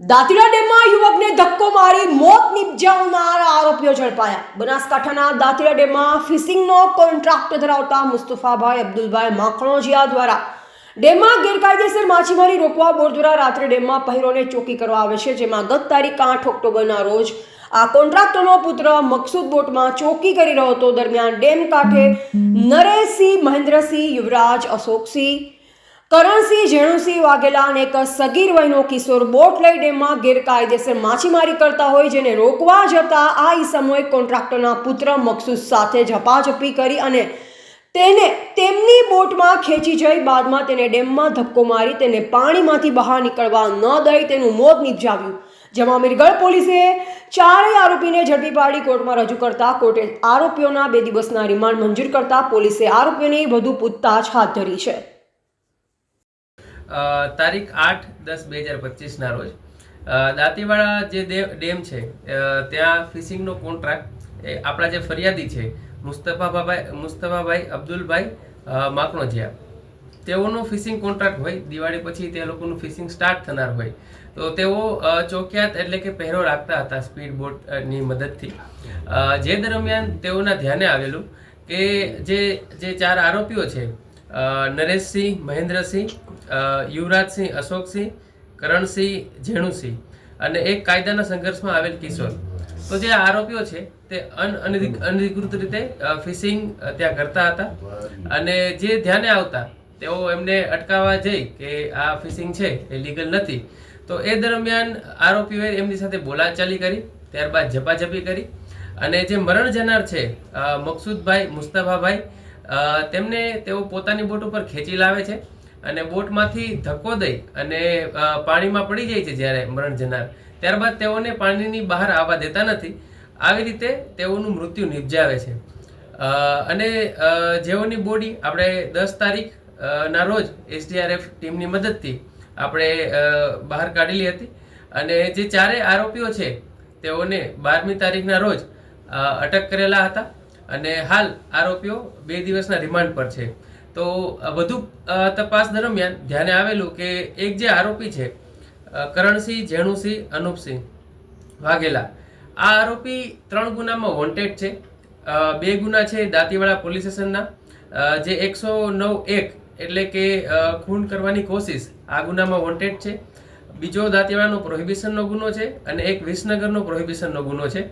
દાંતીડા ડેમમાં યુવકને ધક્કો મારી મોત નિપજાવનાર આરોપીઓ ઝડપાયા. બનાસકાંઠાના દાંતીડા ડેમમાં ફિશિંગનો કોન્ટ્રાક્ટ ધરાવતા મુસ્તફાભાઈ અબ્દુલભાઈ માખણોજીયા દ્વારા ડેમમાં ગેરકાયદેસર માછીમારી રોકવા બોર્ડ દ્વારા રાત્રે ડેમમાં પહેરોને ચોકી કરવા આવે છે, જેમાં ગત તારીખ આઠ ઓક્ટોબરના રોજ આ કોન્ટ્રાક્ટરનો પુત્ર મકસૂદ બોટમાં ચોકી કરી રહ્યો હતો. દરમિયાન ડેમ કાંઠે નરેશસિંહ, મહેન્દ્રસિંહ, યુવરાજ, અશોકસિંહ કરણસિંહ જેણુસિંહ વાઘેલા અને એક સગીર વયનો કિશોર બોટ લઈ ડેમમાં ગેરકાયદેસર માછીમારી કરતા હોય જેને રોકવા જતા આ ઈસમોએ કોન્ટ્રાક્ટરના પુત્ર મકસૂદ સાથે ઝપાઝપી કરી અને તેને તેમની બોટમાં ખેંચી જઈ બાદમાં તેને ડેમમાં ધક્કો મારી તેને પાણીમાંથી બહાર નીકળવા ન દઈ તેનું મોત નિપજાવ્યું. જેમાં મિરગળ પોલીસે ચારેય આરોપીને ઝડપી પાડી કોર્ટમાં રજૂ કરતા કોર્ટે આરોપીઓના બે દિવસના રિમાન્ડ મંજૂર કરતા પોલીસે આરોપીઓની વધુ પૂછતાછ હાથ ધરી છે. તારીખ આઠ દસ બે હજાર પચીસના રોજ. દાંતીવાડા જે ડેમ છે ત્યાં ફિશિંગનો કોન્ટ્રાક્ટ એ આપણા જે ફરિયાદી છે, મુસ્તફાભાઈ મુસ્તફાભાઈ અબ્દુલભાઈ માકણોજિયા. તેઓનો ફિશિંગ કોન્ટ્રાક્ટ હોય, દિવાળી પછી તે લોકોનું ફિશિંગ સ્ટાર્ટ થનાર હોય. તો તેઓ ચોક્યાત એટલે કે પહેરો રાખતા હતા સ્પીડ બોટની મદદથી. જે દરમિયાન તેઓના ધ્યાને આવેલું કે જે જે ચાર આરોપીઓ છે નરેશસિંહ, મહેન્દ્રસિંહ યુવરાજસિંહ, અશોકસિંહ, કરણસિંહ, જેણુસિંહ અને એક કાયદાના સંઘર્ષમાં આવેલ કિશોર. તો જે આરોપીઓ છે, તે અન અનધિકૃત રીતે ફિશિંગ ત્યાં કરતા હતા અને જે ધ્યાને આવતા, તેઓ એમને અટકાવવા જઈ કે આ ફિશિંગ છે, એ લીગલ નથી. તો એ દરમિયાન આરોપીઓએ એમની સાથે બોલાચાલી કરી, ત્યારબાદ ઝપાઝપી કરી અને જે મરણ જનાર છે મકસુદભાઈ મુસ્તફાભાઈ તેમને તેઓ પોતાની બોટ ઉપર ખેંચી લાવે છે. અને બોટમાંથી ધક્કો દઈ અને પાણીમાં પડી જાય છે જ્યારે મરણ જનાર. ત્યારબાદ તેઓને પાણીની બહાર આવવા દેતા નથી. આવી રીતે તેઓનું મૃત્યુ નિપજાવે છે. અને જેઓની બોડી આપણે દસ તારીખ ના રોજ એસડીઆરએફ ટીમની મદદથી આપણે બહાર કાઢેલી હતી. અને જે ચારેય આરોપીઓ છે, તેઓને બારમી તારીખના રોજ અટક કરેલા હતા. અને હાલ આરોપીઓ બે દિવસના રિમાન્ડ પર છે. તો વધુ તપાસ દરમિયાન ધ્યાને આવેલું કે એક જે આરોપી છે કરણસિંહ જેણુસિંહ અનુપસિંહ વાઘેલા આ આરોપી ત્રણ ગુનામાં વોન્ટેડ છે. બે ગુના છે દાંતીવાડા પોલીસ સ્ટેશનના. જે એકસો નવ એક એટલે કે ખૂન કરવાની કોશિશ આ ગુનામાં વોન્ટેડ છે. બીજો દાંતીવાડાનો પ્રોહિબિશનનો ગુનો છે અને એક વિસનગરનો પ્રોહિબિશનનો ગુનો છે.